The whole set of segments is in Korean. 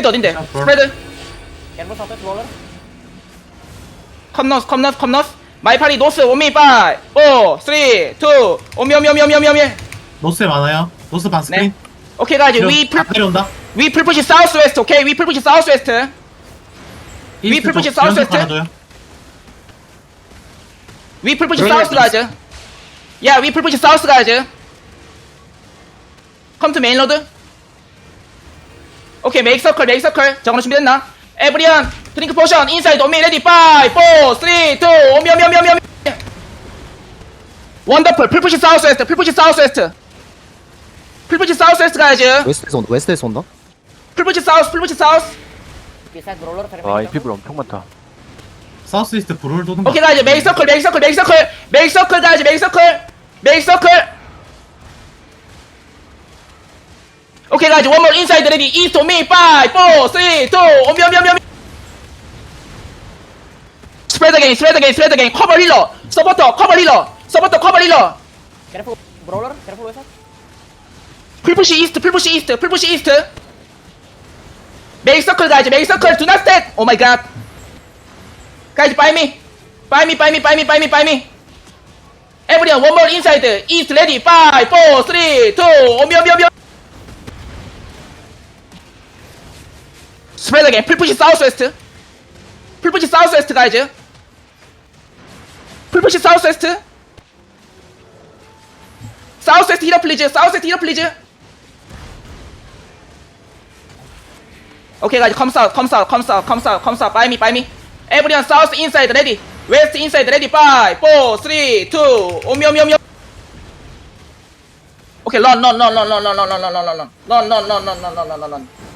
스프레드 어딘데? roller. 컴너스 컴너스 컴너스. 마이 파리 노스 오미 파이 4 3 2 오미 오미 오미 오미 오미 오미. 노스에 많아요. 노스 반 스크린. 네. 오케이 가지 위 풀. 아, 내려온다. 위 풀푸시 사우스 웨스트 오케이 위 풀푸시 사우스 웨스트 위 풀푸시 사우스 웨스트 위 풀푸시. 사우스 가즈 야위 풀푸시 사우스 가즈 컴투 메인 로드 오케이 메이크 서클 메이크 서클 저거는 준비됐나? 에브리언 드링크 포션 인사이드 오미 레디 5 4 3 2 오미 오미 오미 오미 오미 원더풀 풀푸시 사우스 웨스트 풀푸시 사우스 웨스트. 풀푸시 사우스 웨스트 가야지. 웨스트에서 온다 웨스트에서 온다? 풀푸시 사우스 풀푸시 사우스. 아, 이 피부로 엄청 많다. 사우스 이스트 불을 도는 오케이 가야지. 메이크 서클 메이크 서클 메이크 서클 메이크 서클 가야지 메이크 서클 메이크 서클 Okay, guys, one more inside ready. East to me. Five, four, three, two. Omi, omi, omi, omi. Spread again, spread again, spread again. Cover healer. Supporter, cover healer. Supporter, cover healer. Careful, brawler. Careful, Wesa. Full push east, full push east, full push east. Make circle, guys. Make circle. Do not stand. Oh my god. Guys, buy me. Buy me, buy me, buy me, buy me, buy me. Everyone, one more inside. East ready. Five, four, three, two. Omi, omi, omi, omi. 이미 바이미 바이미 바이미 바이미 에브리언 원몰 인사이드 이스트 레디 5 4 3 2 오미 오미 오미 스프레드 게임 풀푸시 사우스 웨스트 풀푸시 사우스 웨스트 가야지 풀푸시 사우스 웨스트 사우스 웨스트 히러 플리즈 사우스 웨스트 히러 플리즈 오케이 가지 컴사웃 컴사웃 컴사웃 컴사웃 컴사웃 바이미 바이미 에브리언 사우스 인사이드 레디 웨스트 인사이드 레디 5 4 3 2 오미 오미 오미 오케이 런 런 런 런 런 런 런 런 런 런 런 런 런 런 런 런런런런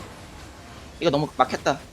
이거 너무 막혔다